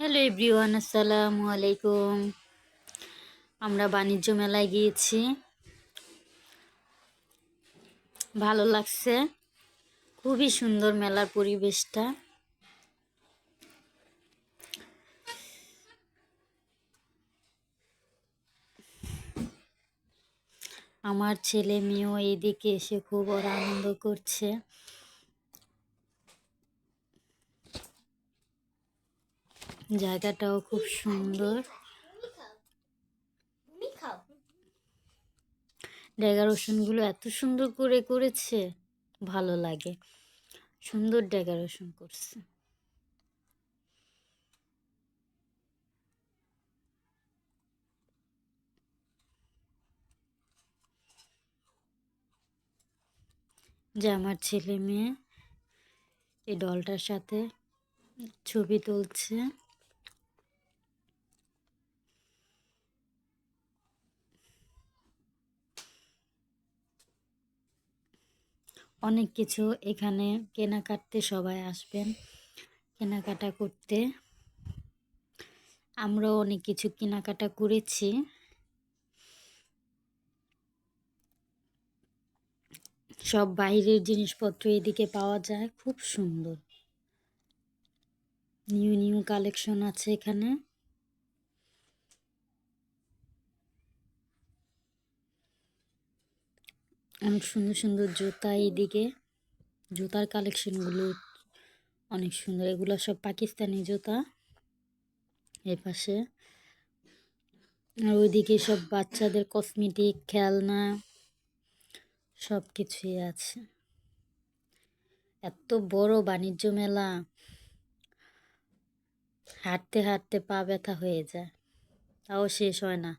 Hello everyone, আসসালামু আলাইকুম। আমরা বাণিজ্য মেলায় গিয়েছি। ভালো লাগছে। খুবই সুন্দর মেলার পরিবেশটা। আমার ছেলে মেয়েও এদিকে এসে খুব ওরা আনন্দ করছে। জায়গাটাও খুব সুন্দর। ডেকোরেশনগুলো এত সুন্দর করে করেছে, ভালো লাগে। সুন্দর ডেকোরেশন করছে। যে আমার ছেলে মেয়ে এই ডলটার সাথে ছবি তুলছে। অনেক কিছু এখানে কেনাকাটতে সবাই আসবেন, কেনাকাটা করতে। আমরাও অনেক কিছু কেনাকাটা করেছি। সব বাইরের জিনিসপত্র এদিকে পাওয়া যায়, খুব সুন্দর। নিউ নিউ কালেকশন আছে এখানে। অনেক সুন্দর সুন্দর জুতা এইদিকে। জুতার কালেকশনগুলো অনেক সুন্দর। এগুলো সব পাকিস্তানি জুতা এ পাশে। আর ওইদিকে সব বাচ্চাদের কসমেটিক, খেলনা সব কিছুই আছে। এত বড় বাণিজ্য মেলা। হাঁটতে হাঁটতে পা ব্যথা হয়ে যায়। তাও শেষ হয় না।